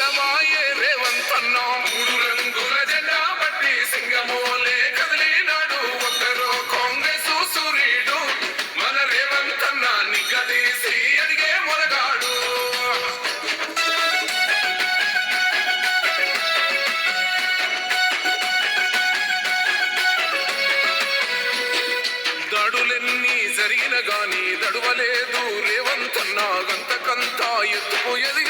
చెయ్య సిద్ధమాయే రేవంత్ అన్న. మూడు రంగుల జెండా పట్టి సింగమోలే కదిలినాడు. ఒక్కరో కాంగ్రెస్ సూర్యుడు మన రేవంత్ అన్న నిగ్గదీసి అడిగే మొరగాడు. దాడులెన్ని జరిగిన గాని దడువలేదు. రేవంతన్నా గంతకంతా ఎత్తుకు ఎదిగాడు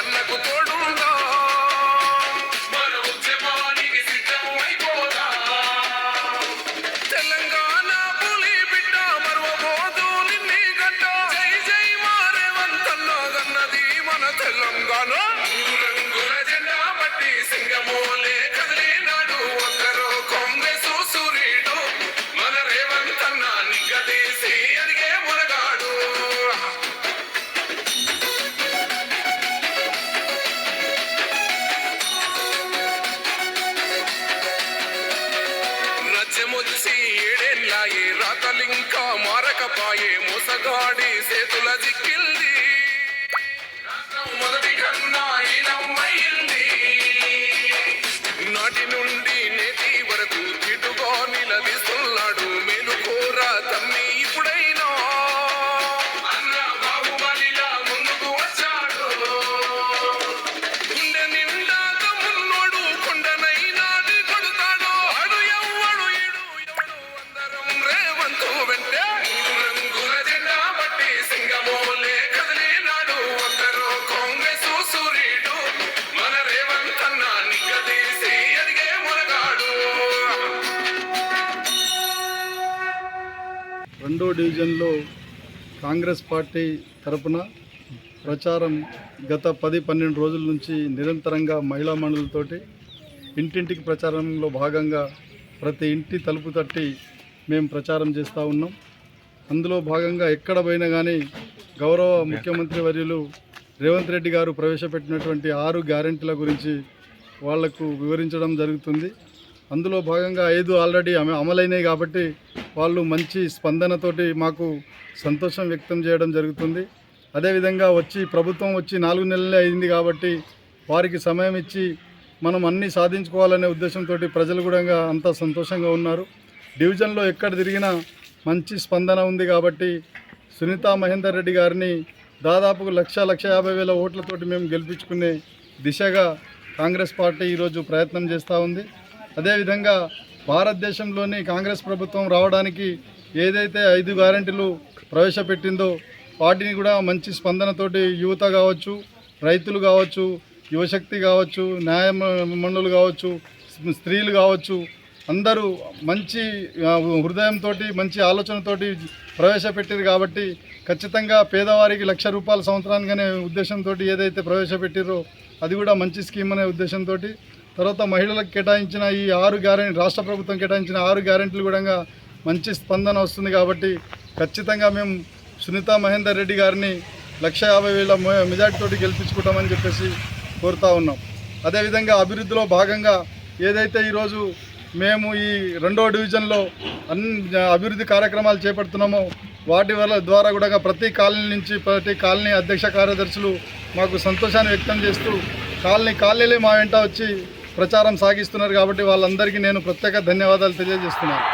వంతుగా గన్నకు తోడుగా మన ఉద్యమానికి సిద్ధం తెలంగాణ పులి బిడ్డ మరువబోదు నిన్ని గడ్డ. జై జై మారేవంతన్న గన్నది మన తెలంగాణ. రాజ్యమొచ్చి ఏడేళ్ళాయే రాతలింకా మారకపాయే మోసగాడి రెండో డివిజన్లో కాంగ్రెస్ పార్టీ తరపున ప్రచారం గత పది పన్నెండు రోజుల నుంచి నిరంతరంగా మహిళా మండలితోటి ఇంటింటికి ప్రచారంలో భాగంగా ప్రతి ఇంటి తలుపు తట్టి మేము ప్రచారం చేస్తూ ఉన్నాం. అందులో భాగంగా ఎక్కడ పోయినా కానీ గౌరవ ముఖ్యమంత్రి వర్యులు రేవంత్ రెడ్డి గారు ప్రవేశపెట్టినటువంటి ఆరు గ్యారెంటీల గురించి వాళ్ళకు వివరించడం జరుగుతుంది. అందులో భాగంగా ఐదు ఆల్రెడీ అమ అమలైనాయి కాబట్టి వాళ్ళు మంచి స్పందనతోటి మాకు సంతోషం వ్యక్తం చేయడం జరుగుతుంది. అదేవిధంగా వచ్చి ప్రభుత్వం వచ్చి నాలుగు నెలలే అయింది కాబట్టి వారికి సమయం ఇచ్చి మనం అన్నీ సాధించుకోవాలనే ఉద్దేశంతో ప్రజలు కూడా అంతా సంతోషంగా ఉన్నారు. డివిజన్లో ఎక్కడ తిరిగినా మంచి స్పందన ఉంది కాబట్టి సునీత మహేందర్ రెడ్డి గారిని దాదాపు లక్ష లక్ష యాభై వేల ఓట్లతోటి మేము గెలిపించుకునే దిశగా కాంగ్రెస్ పార్టీ ఈరోజు ప్రయత్నం చేస్తూ ఉంది. అదేవిధంగా భారతదేశంలోని కాంగ్రెస్ ప్రభుత్వం రావడానికి ఏదైతే ఐదు గ్యారెంటీలు ప్రవేశపెట్టిందో వాటిని కూడా మంచి స్పందనతోటి యువత కావచ్చు రైతులు కావచ్చు యువశక్తి కావచ్చు న్యాయ మండలు కావచ్చు స్త్రీలు కావచ్చు అందరూ మంచి హృదయంతో మంచి ఆలోచనతోటి ప్రవేశపెట్టారు కాబట్టి ఖచ్చితంగా పేదవారికి లక్ష రూపాయల సంవత్సరానికి అనే ఉద్దేశంతో ఏదైతే ప్రవేశపెట్టారో అది కూడా మంచి స్కీమ్ అనే ఉద్దేశంతో తర్వాత మహిళలకు కేటాయించిన ఈ ఆరు గ్యారెంటీ రాష్ట్ర ప్రభుత్వం కేటాయించిన ఆరు గ్యారెంటీలు కూడా మంచి స్పందన వస్తుంది కాబట్టి ఖచ్చితంగా మేము సునీత మహేందర్ రెడ్డి గారిని లక్ష యాభై వేల మె- మెజార్టీతోటి గెలిపించుకుంటామని చెప్పేసి కోరుతా ఉన్నాం. అదేవిధంగా అభివృద్ధిలో భాగంగా ఏదైతే ఈరోజు మేము ఈ రెండవ డివిజన్లో అన్ని అభివృద్ధి కార్యక్రమాలు చేపడుతున్నామో వాటి వల్ల ద్వారా కూడా ప్రతి కాలనీ నుంచి ప్రతి కాలనీ అధ్యక్ష కార్యదర్శులు మాకు సంతోషాన్ని వ్యక్తం చేస్తూ కాలనీ కాలనీలే మా వెంట వచ్చి ప్రచారం సాగిస్తున్నారు కాబట్టి వాళ్ళందరికీ నేను ప్రత్యేక ధన్యవాదాలు తెలియజేస్తున్నాను.